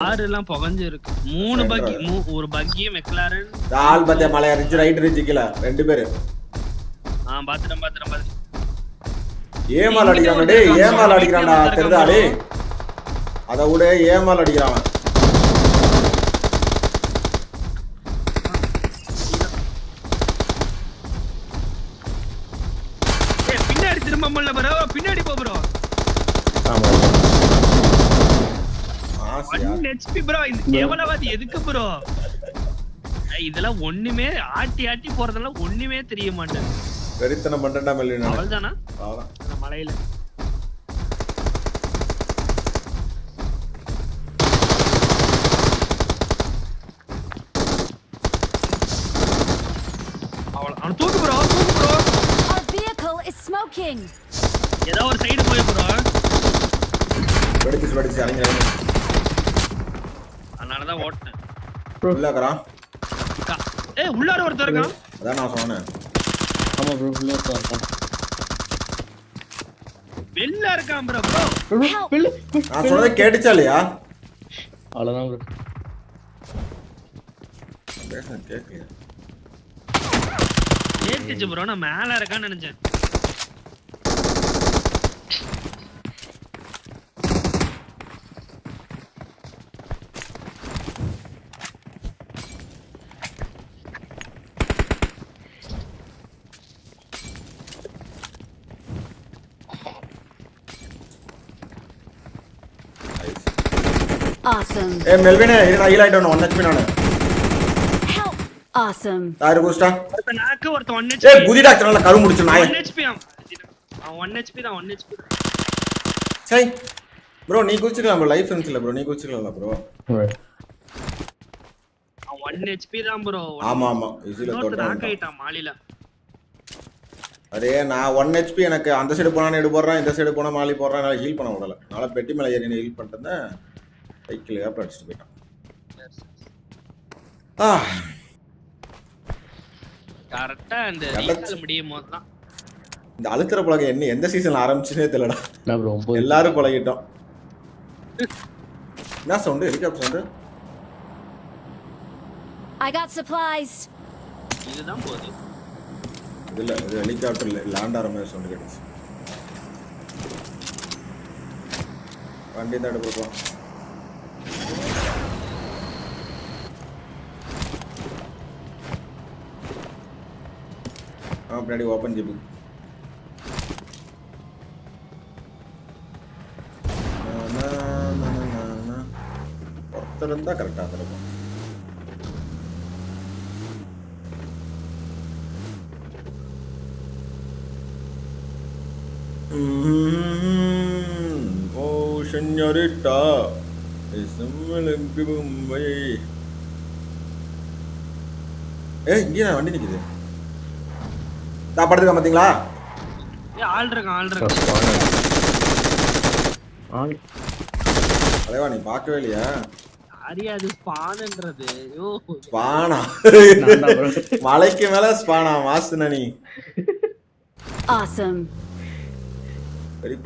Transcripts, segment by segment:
ஆறு எல்லாம் புகஞ்சு இருக்கு மூணு பக்கி ஒரு பக்கியும் மெக்லாரன் ஆள் பார்த்தியா மலையா ரிச்சு ரைட் ரிச்சு கீழே ரெண்டு பேரு. ஆ பாத்துட்டேன் பாத்துட்டேன் பாத்துட்டேன். ஏமால் அடிக்கிறான் டேய் ஏமால் அடிக்கிறான்டா தெரிதா டேய் அதை விட ஏமால் அடிக்கிறான் பின்னாடி திரும்ப முடியல ப்ரோ பின்னாடி போ ப்ரோ ஆசையா ஒன் ஹெச்பி ப்ரோ இது கேவலவாதி எதுக்கு ப்ரோ இதெல்லாம் ஒண்ணுமே ஆட்டி ஆட்டி போறதெல்லாம் ஒண்ணுமே தெரிய மாட்டேன் வெறித்தனம் பண்றேன்டா மெல்லின் அவள் தானா அவ்வளோதான் அந்த மலையில. அவள அவன் தூக்கு ப்ரோ தூக்கு bro Our vehicle is smoking. ஏதோ ஒரு சைடு போய் ப்ரோ வெடிச்சு வெடிச்சு உள்ள கா- ஏய் உள்ளார ஒருத்தர் இருக்கான் அதான் நான் சொன்னேன். ஆமா ப்ரோ உள்ள இருக்கான் வெளில இருக்கான் ப்ரோ ப்ரோ நான் சொன்னதை கேட்டுச்சா இல்லையா? அவ்வளவுதான் ப்ரோ பேசுனது கேட்கலையா. கேட்டுச்சு ப்ரோ நான் மேல இருக்கான்னு நினைச்சேன். Awesome. ஏ மெல்வினே இரு நான் ஹீல் ஆயிட்டு ஒன் ஹெச்பி நானு. Help. Awesome. யாரு கூஸ்டா ஒருத்த நாக்கு ஒருத்த ஒன் ஏ ஹெச்பி குதி டாக்டர் நல்லா கரு முடிச்சு நாய ஒன் ஹெச்பி அவன். ஒன் ஹெச்பி தான் ஒன் ஹெச்பி சை. ப்ரோ நீ குதிச்சுக்கலாம் ப்ரோ லைஃப் இருந்துச்சுல ப்ரோ நீ குதிச்சுக்கலாம்ல ப்ரோ அவன் ஒன் ஹெச்பி தான் ப்ரோ ஆமா ஆமா. ஈஸியில இன்னொருத்த நாக் தொட்டான் ஆயிட்டான் மாலில அதே நான் ஒன் ஹெச்பி எனக்கு அந்த சைடு போனா எடு போடுறேன் இந்த சைடு போனா மாலி போடுறேன் என்னால ஹீல் பண்ண விடல. நாளை பெட்டி மேலே ஏறி ஹீல் பண்ணிட்டு சைக்கிள் ஏப்ப அடிச்சுட்டு போயிட்டான். ஆ. கரெக்டா அந்த. ரீகால் முடியும் போது தான் இந்த அழுக்கிற பழக்கம் என்ன எந்த சீசன்ல ஆரம்பிச்சுனே தெரியலடா. என்ன ப்ரோ ஒன்பது எல்லாரும் பழகிட்டோம். என்ன sound helicopter sound I got supplies. இதுதான் போகுது இல்ல இது ஹெலிகாப்டர்ல லேண்ட் ஆகிற மாதிரி சவுண்டு கேட்டுச்சு. வண்டி தான் எடுப்போம் ஆ பின்னாடி ஓப்பன் ஜிப்பு ஒருத்தர் இருந்தா கரெக்டாக இருக்கும் ஓ செஞ்சரிட்டா செம்மலுக்கு மும்பை. ஏ இங்கே வண்டி நிக்குது. நான் படுத்துக்க பாத்தீங்களா? ஏ ஆள் இருக்கான் ஆள் இருக்கான் ஆள். தலைவா நீ பார்க்கவே இல்லையா? ஸ்பான்ன்றது. ஐயோ. ஸ்பானா. மலைக்கு மேல ஸ்பானா மாசுனா நீ.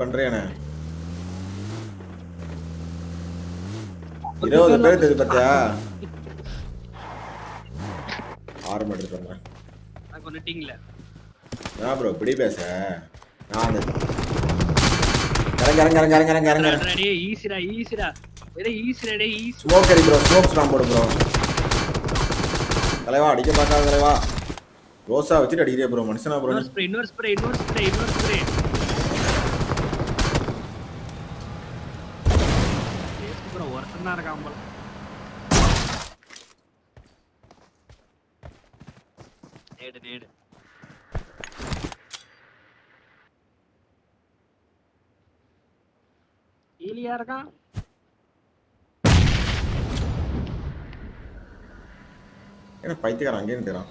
பண்றேனே இருபது பேர் தெரியுது பாத்தியா? எடுத்து வந்தேன் நான் ப்ரோ இப்படி பேச. நான் இறங்க இறங்க இறங்க இறங்க இறங்க இறங்க. ஈஸிடா ஈஸிடா வெரி ஈஸிடா டே. ஈஸி ஸ்மோக் அடி ப்ரோ ஸ்மோக் ஸ்டாம் போடு ப்ரோ தலைவா அடிக்க பார்க்காத தலைவா. ரோசா வச்சுட்டு அடிக்கிறியா ப்ரோ மனுஷனா ப்ரோ ஸ்ப்ரே இன்னொரு ஸ்ப்ரே இன்னொரு ஸ்ப்ரே இன்னொரு ஸ்ப்ரே ப்ரோ ஒருத்தன் தான் இருக்கான் போல. நேடு நேடு ஈலியா இருக்கான் என்ன பைத்தியக்காரன் அங்கேயே நிற்கிறான்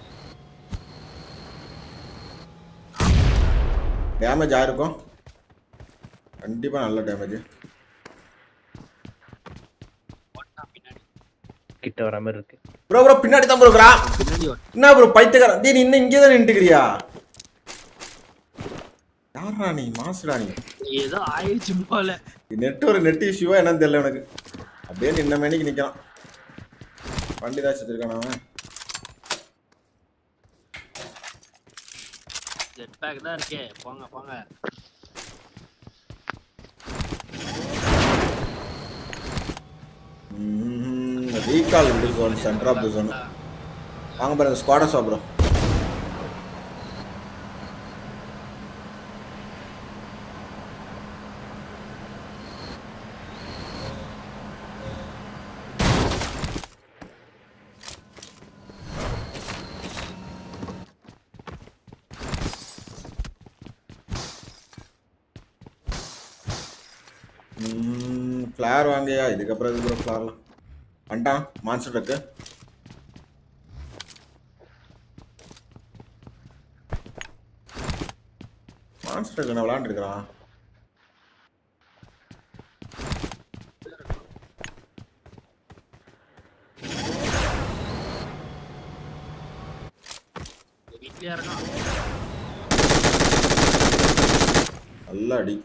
டேமேஜ் ஆயிருக்கும். கண்டிப்பா நல்ல டேமேஜ் கிட்ட வர மாதிரி இருக்கு. ப்ரோ ப்ரோ பின்னாடி தான் ப்ரோ இருக்கிறான் என்ன ப்ரோ பைத்தியக்காரன்? நீ இன்னும் இங்கே தான் நின்றுக்கிறியா யாரா நீ? மாசுடா நீ. ஏதோ ஆயிடுச்சு போல. நெட் ஒரு நெட் இஷ்யூவா என்னன்னு தெரியல எனக்கு அப்படியே நின்ன மேனிக்கு நிக்கிறான். வண்டி தான் வச்சிருக்கான் அவன்? ஜெட் பேக் தான் இருக்கே. போங்க போங்க. ரீகால் விடு zone centre of the zone. வாங்க பாருங்க ஸ்குவாடஸ் ப்ரோ ஃப்ளார் வாங்கயா இதுக்கப்புறம் இதுக்கு ஃப்ளார்லாம் வந்துட்டான். மான்ஸ்டர் இருக்கு மான்ஸ்டர் என்ன விளாண்டுருக்கிறான் வீட்லயா இருக்கான். நல்ல அடி.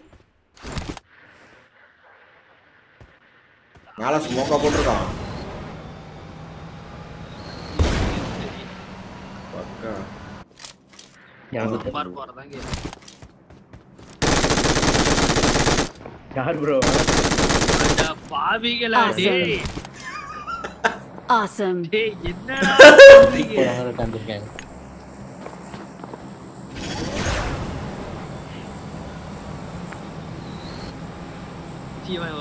மேல ஸ்மோக்கா போட்டிருக்கான். பக்கா. யாரு ப்ரோ பாவிகளா டேய். என்னடா இவன்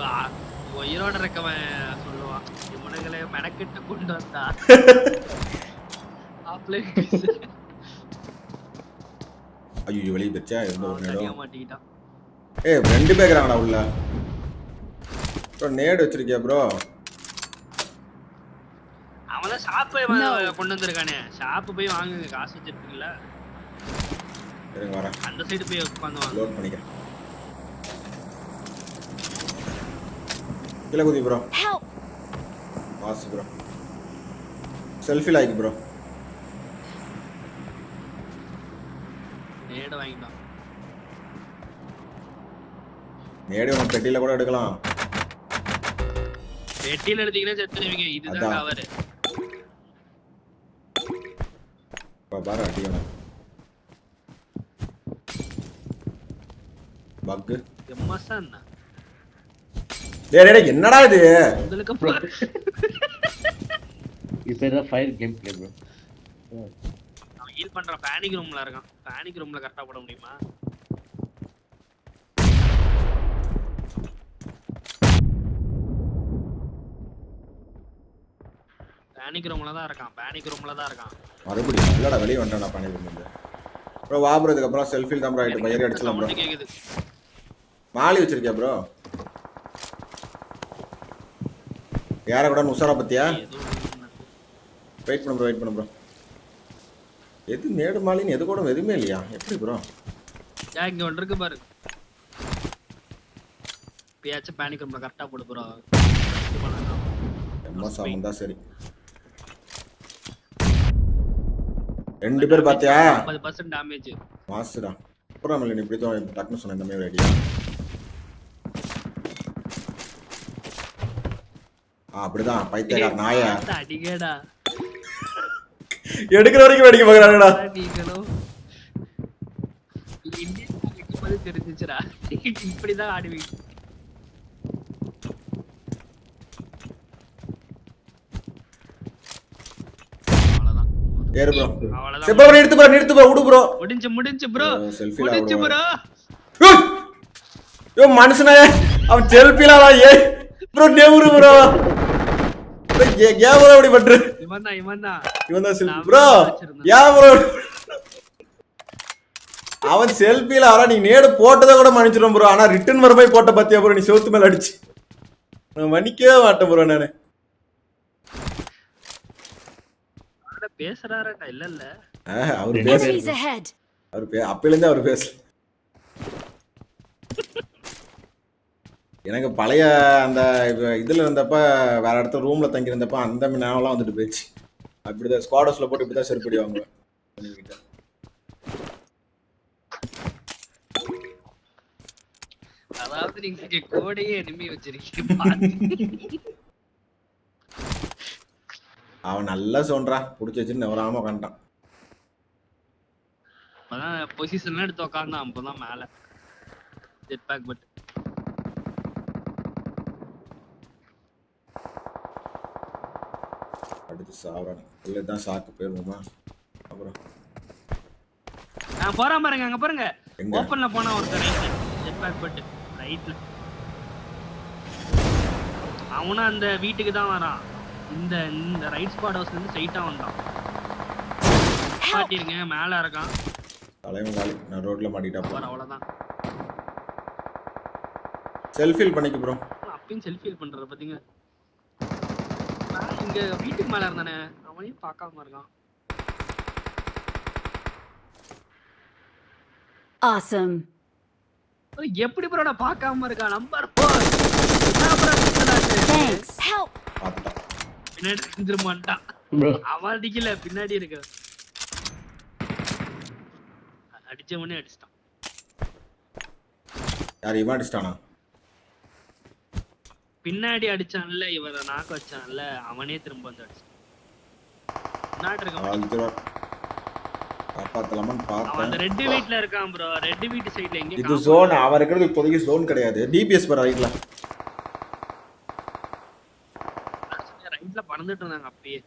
உயிரோட இருக்கவன் சொல்லுவான். இவனுங்களை மெனக்கிட்டு கொண்டு வந்தா. ஐயோ வெளியே போச்சா இருந்த ஒரு நேரம். மாட்டிக்கிட்டான். ஏய் ரெண்டு பேர் இருக்கிறாங்கடா உள்ள. ப்ரோ நேடு வச்சிருக்கியா ப்ரோ? அவன் No. கொண்டு வந்திருக்கானே. ஷாப்பு போய் வாங்குங்க. காசு வச்சிருப்பீங்களா இருங்க வரேன். அந்த சைடு போய் உட்காந்து வாங்க. லோட் பண்ணிக்கிறேன். கீழே குதி ப்ரோ! வாசு ப்ரோ செல்ஃபி லாய்க்கு ப்ரோ நேட வாங்கிட்டான் நேடு உனக்கு பெட்டியில் கூட எடுக்கலாம். வெட்டியில எடுத்தீங்கன்னா செத்துருவீங்க. இதுதான். கவரு பாரு அடிக்கணும் பக்கு எம்மஸா என்ன டேய் என்னடா இது? இப்போ தான் ஃபயர் கேம் பிளே ப்ரோ அவன் ஹீல் பண்றான் பேனிக் ரூம்ல இருக்கான். பேனிக் ரூம்ல கரெக்டா போட முடியுமா? பேனிக் ரூம்ல தான் இருக்கான். பேனிக் ரூம்ல தான் இருக்கான். மறுபடியும் இல்லடா வெளியே வந்துட்டேன் பண்ணிட்டு ப்ரோ வா ப்ரோ இதுக்கப்புறம் செல்ஃபில் தான் ப்ரோ ஆகிட்டு பையன் அடிச்சலாம் ப்ரோ மாலி வச்சிருக்கியா ப்ரோ யார கூட உஷாரா பத்தியா. வெயிட் பண்ணு ப்ரோ வெயிட் பண்ணு ப்ரோ எது மேடு மாலின்னு எது கூட எதுவுமே இல்லையா? எப்படி ப்ரோ ஏன் இங்க ஒன்று இருக்கு பாரு. இப்பயாச்சும் பேனிக் ரூம்ல கரெக்டா போடு ப்ரோ எம்மா சாமன் தான் சரி. ரெண்டு பேர் பாத்தியா? ஐம்பது பர்சன்ட் டேமேஜ் மாசுடா. அப்புறம் இல்லை இப்படி தான் டக்குன்னு சொன்ன இந்த மாதிரி ஐடியா அப்படிதான். பைத்தியக்கார நாயா. அடிக்கடா. எடுக்கிற வரைக்கும் வெடிக்க பார்க்குறாங்கடா நீங்களும். இந்தியன் தெரிஞ்சிச்சுடா. இப்படிதான் ஆடுவீங்க. ஏறு ப்ரோ சரி ப்ரோ நிறுத்து ப்ரோ நிறுத்து ப்ரோ விடு ப்ரோ முடிஞ்சு முடிஞ்சு ப்ரோ முடிஞ்சு. ப்ரோ யோ! மனுஷனே அவன் செல்ஃபிலாம் ஏ ப்ரோ நெவுரு ப்ரோ இப்படி பண்ற இவன் தான் இவன் தான் இவன் தான் செல்ஃபி நான் ப்ரோ வச்சிருந்தேன். ஏன் ப்ரோ அவன் செல்ஃபில ஆனா நீ நேடு போட்டதை கூட மன்னிச்சிடும் ப்ரோ. ஆனா ரிட்டர்ன் வர போய் போட்ட பாத்தியா ப்ரோ? நீ செவுத்து மேல அடிச்சு. நான் மன்னிக்கவே மாட்டேன் ப்ரோ நானு. பேசுறாரா இல்ல இல்ல. அவரு பேச! அவர் பே அப்பையிலேருந்து அவர் பேச எனக்கு பழைய அந்த இதுல இருந்தப்ப வேற இடத்துல ரூம்ல தங்கி இருந்தப்ப அந்த ஞாபகம் வந்துட்டு போயிடுச்சு. அப்படிதான் ஸ்குவாடர்ஸ்ல போட்டு இப்படிதான் செருப்படி வாங்குவேன். பண்ணிக்கிட்ட. அதாவது நீங்க கோடையே எனிமி வச்சிருக்கீங்க. அவன் நல்லா சொல்றா புடிச்சு வச்சுட்டு நவராம உட்காந்துட்டான் அப்பதான் பொசிஷன்லாம் எடுத்து உக்காந்தான் அப்பதான் மேல. ஜெட் பேக் பட் அடுத்து சாவறான் இல்லை தான் சாக்கு போயிருவோமா? அப்புறம். நான் போறான் பாருங்க அங்க பாருங்க. ஓப்பன்ல போனா ஒருத்தர் ரைட்ல ஜெட் பேக் பட் ரைட்ல. அவனும் அந்த வீட்டுக்கு தான் வரான். இந்த இந்த ரைட் ஸ்பாட் ஹவுஸ்ல இருந்து ஸ்ட்ரைட்டா வந்தான். மாட்டிருங்க மேல இருக்கான் தலைவன் காலி. நான் ரோட்ல மாட்டிட்டா வர அவ்வளவுதான். செல்ஃபில் பண்ணிக்க ப்ரோ அப்பயும் செல்ஃபி பண்றத பாத்தீங்க. இங்க வீட்டுக்கு மேல இருந்தானே அவனையும் பார்க்காம இருக்கான். Awesome. அப்புறம் எப்படி ப்ரோ நான் பார்க்காம இருக்கான்? நம்பர் ஃபோர் என்ன ப்ரோ Thanks. Help! பார்த்துட்டான் பின்னாடி அவன் அடிக்கல பின்னாடி இருக்க. அடிச்சவனே அடிச்சிட்டான். யார் இவன் அடிச்சிட்டானா? பின்னாடி அடிச்சான்ல இவரை நாக்க வச்சான்ல அவனே திரும்ப வந்து அடிச்சான். அந்த ரெட் வீட்ல இருக்கான் ப்ரோ ரெட் சைடுல எங்க இது ஜோன் அவன் இருக்கிறது இப்போதைக்கு ஜோன் கிடையாது. டிபிஎஸ் பர் ரைட்ல ரைட்ல பறந்துட்டு இருந்தாங்க அப்பயே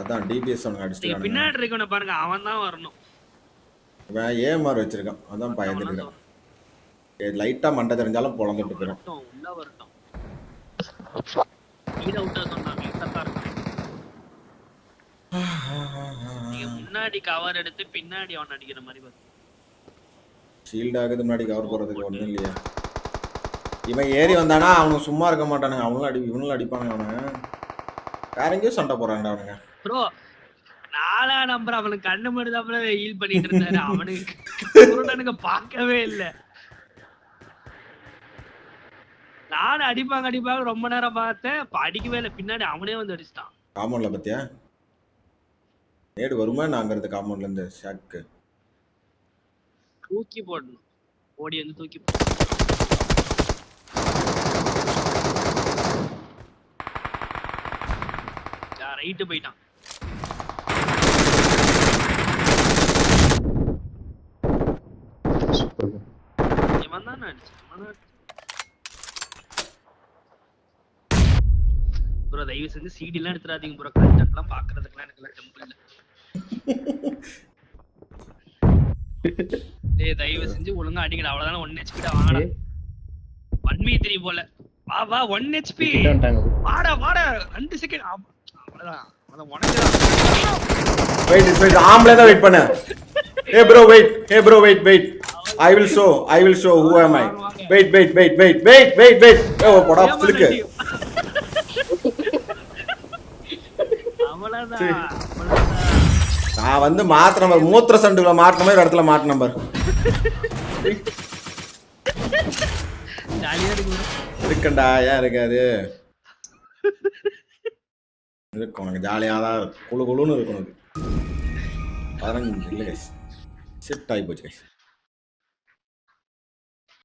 அதான் டிபிஎஸ் அவனுக்கு பின்னாடி இருக்கவன பாருங்க அவன் தான் வரணும். இவன் ஏமாறு வச்சிருக்கான். அதான் பயந்துட்டு இருக்கான். லைட்டா மண்டை தெரிஞ்சாலும் பொழந்துட்டு போயிடும். உள்ள வரட்டும். கீழ விட்டா சொன்னாங்க சத்தா நீங்க முன்னாடி கவர் எடுத்து பின்னாடி அவன் அடிக்கிற மாதிரி பாத்து. ஷீல்ட் ஆகுது முன்னாடி கவர் போறதுக்கு ஒண்ணும் இல்லையா. இவன் ஏறி வந்தானா அவனுக்கு சும்மா இருக்க மாட்டானுங்க. அவனும் அடி இவனும் அடிப்பானுங்க அவனுங்க. வேற எங்கேயும் சண்டை போறாங்கடா அவனுங்க. ப்ரோ நாலா நம்பர் அவனுக்கு கண்ணு மட்டும் ஹீல் பண்ணிட்டு இருந்தாரு. அவனுக்கு பார்க்கவே இல்ல. நானும் அடிப்பாங்க அடிப்பாங்க ரொம்ப நேரம் பார்த்தேன். இப்ப அடிக்கவே இல்லை. பின்னாடி அவனே வந்து அடிச்சிட்டான். காம்பவுண்ட்ல பத்தியா? நேடு வருமா? நான் அங்க இருந்து காம்பவுண்ட்ல இருந்து ஷாக்கு. தூக்கி போடணும். ஓடி வந்து தூக்கி ரைட்டு போயிட்டான். இவன் தான் அடிச்சான் இவன் தான் ப்ரோ தயவு செஞ்சு சிடி எல்லாம் எடுத்துறாதீங்க ப்ரோ கண்டென்ட்லாம் பாக்குறதுக்குலாம் எனக்கு டெம்பிள் இல்ல. டேய் தயவு செஞ்சு ஒழுங்கா அடிக்கல அவ்வளவுதானே ஒன் ஹெச்பி டா? வாங்கடா. Okay, ஒன் மீ த்ரீ போல. வா வா ஒன் ஹெச்பி. வாடா வாடா. ரெண்டு செகண்ட் அவ்வளவுதான். அவ்வளவுதான். உனக்கு தான். வெயிட் வெயிட் ஆம்பளை தான் வெயிட் பண்ணு. ஏ bro wait A bro wait wait I will show I will show who am I wait wait wait wait wait wait wait ஓ போடா. சிலுக்கு அவ்வளவுதான் அவ்வளவுதான் நான் வந்து மாத்த நம்பர் மூத்திர சண்டுகளை மாட்டின மாதிரி இடத்துல மாட்ட நம்பர். இருக்கண்டா ஏன் இருக்காது? இருக்கும் உனக்கு ஜாலியாக தான் இருக்கும். குழு குழுன்னு இருக்கும் உனக்கு. பதினஞ்சு இல்லை கைஸ் செட் ஆகி போச்சு கைஸ்